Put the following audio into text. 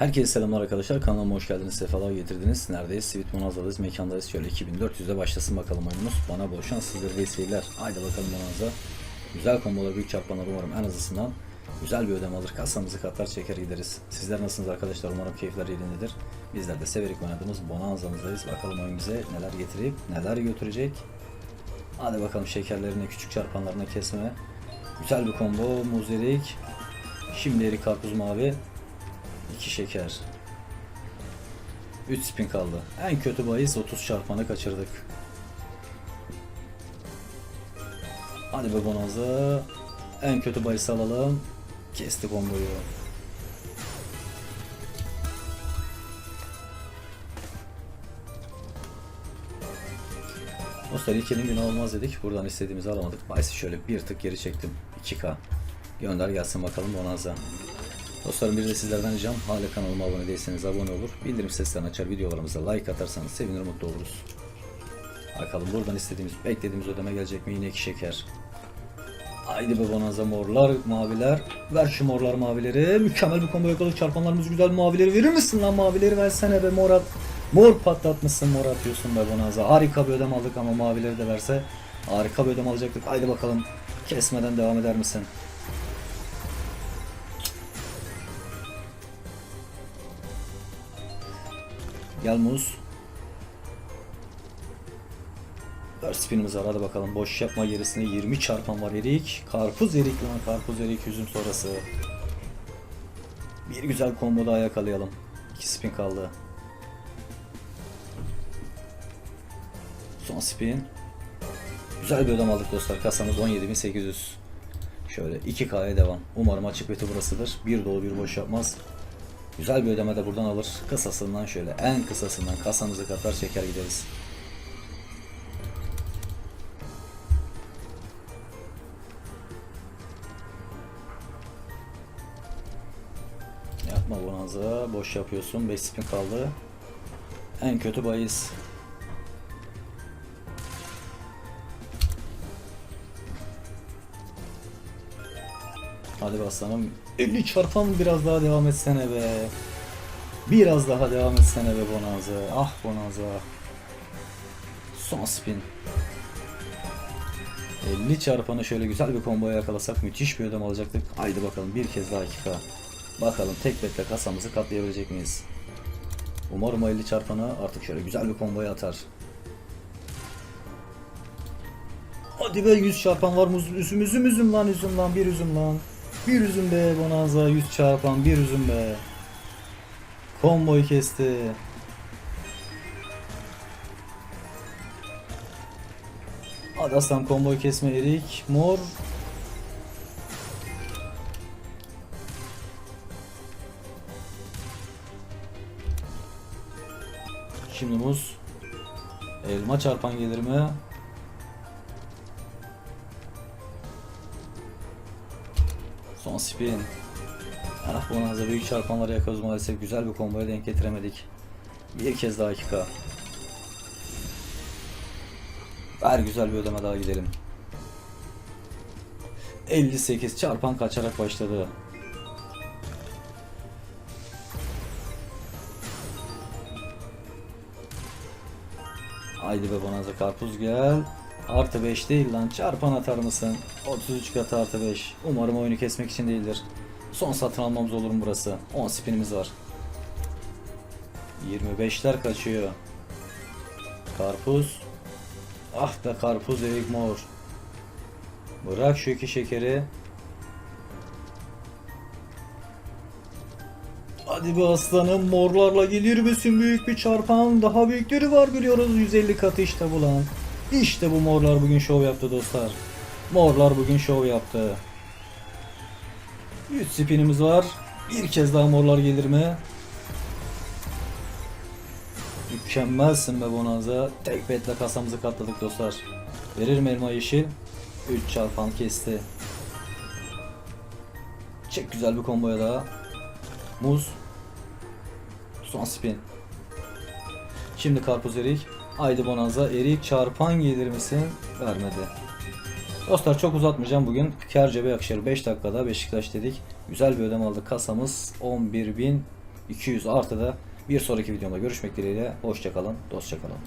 Herkese selamlar arkadaşlar. Kanalıma hoş geldiniz. Sefalar getirdiniz. Neredeyiz? Sweet Bonanza'dayız. Mekandayız. Şöyle 2400'de başlasın bakalım oyunumuz. Bana bol şans sizlere seyirler. Haydi bakalım Bonanza. Güzel kombolar, büyük çarpanlar umarım en hızlısından. Güzel bir ödeme alır. Kasamızı katlar çeker gideriz. Sizler nasılsınız arkadaşlar? Umarım keyifler yerindedir. Bizler de severek oynadığımız Bonanza'mızdayız. Bakalım oyun bize neler getirip neler götürecek. Hadi bakalım şekerlerini, küçük çarpanlarına kesme. Güzel bir combo. Muzerik. Şimdi erik karpuz mavi. 2 şeker. 3 spin kaldı. En kötü bahis 30 çarpanı kaçırdık. Hadi be Bonanza. En kötü bahis alalım. Kesti komboyu. Dostlar ilkinin günü olmaz dedik. Buradan istediğimizi alamadık. Bahisi şöyle bir tık geri çektim. 2K. Gönder gelsin bakalım Bonanza. Dostlarım bir de sizlerden ricam hala kanalıma abone değilseniz abone olur. Bildirim seslerini açar videolarımıza like atarsanız sevinir mutlu oluruz. Bakalım buradan istediğimiz beklediğimiz ödeme gelecek mi? Yine iki şeker. Haydi be bonanza morlar maviler. Ver şu morlar mavileri. Mükemmel bir combo yakaladık. Çarpanlarımız güzel mavileri verir misin lan mavileri versene be morat. Mor patlatmışsın mor atıyorsun be bonanza. Harika bir ödeme aldık ama mavileri de verse harika bir ödeme alacaktık. Haydi bakalım kesmeden devam eder misin? Gel muz. 4 spinimiz var hadi bakalım boş yapma gerisine 20 çarpan var erik. Karpuz erik lan karpuz erik üzüm sonrası. Bir güzel combo daha yakalayalım. 2 spin kaldı. Son spin. Güzel bir ödem aldık dostlar. Kasamız 17.800. Şöyle 2K'ya devam. Umarım açık beti burasıdır. Bir dolu bir boş yapmaz. Güzel bir ödeme de buradan alır. Kısasından şöyle en kısasından kasamızı katar çeker gideriz. Yapma bonanza. Boş yapıyorsun. 5 spin kaldı. En kötü bahis. Hadi aslanım. 50 çarpan biraz daha devam etsene be. Biraz daha devam etsene be Bonanza. Ah Bonanza. Son spin. 50 çarpanı şöyle güzel bir komboya yakalasak müthiş bir ödem alacaktık. Haydi bakalım bir kez daha 2K. Bakalım tek betle kasamızı katlayabilecek miyiz? Umarım o 50 çarpanı artık şöyle güzel bir komboya atar. Hadi be 100 çarpan var muz üzüm üzüm üzüm lan üzüm lan bir üzüm lan. Bir üzüm be Bonanza 100 çarpan bir üzüm be. Komboyu kesti. Hadi aslan komboyu kesme erik. Mor. Şimdi muz. Elma çarpan gelir mi? Son spin. Ah bonanza büyük çarpanları yakaladık maalesef güzel bir komboya denk getiremedik. Bir kez daha 2K. Ver güzel bir ödeme daha gidelim. 58 çarpan kaçarak başladı. Haydi be bonanza karpuz gel. Artı 5 değil lan çarpan atar mısın? 33 katı artı 5. Umarım oyunu kesmek için değildir. Son satın almamız olur mu burası? 10 spinimiz var. 25'ler kaçıyor. Karpuz. Ah be karpuz erik mor. Bırak şu iki şekeri. Hadi be aslanım morlarla gelir misin büyük bir çarpan daha büyükleri var biliyoruz 150 katı işte bu lan. İşte bu morlar bugün şov yaptı dostlar. Morlar bugün şov yaptı. 100 spinimiz var. Bir kez daha morlar gelir mi? Mükemmelsin be Bonanza. Tek betle kasamızı katladık dostlar. Verir mi elma yeşil? 3 çarpan kesti. Çek güzel bir komboya daha. Muz. Son spin. Şimdi karpuz erik. Haydi Bonanza erik çarpan gelir misin? Vermedi. Dostlar çok uzatmayacağım bugün. Kar cebe yakışır. 5 dakikada Beşiktaş dedik. Güzel bir ödeme aldık. Kasamız 11.000 200 artı da bir sonraki videomda görüşmek dileğiyle. Hoşçakalın, dostçakalın.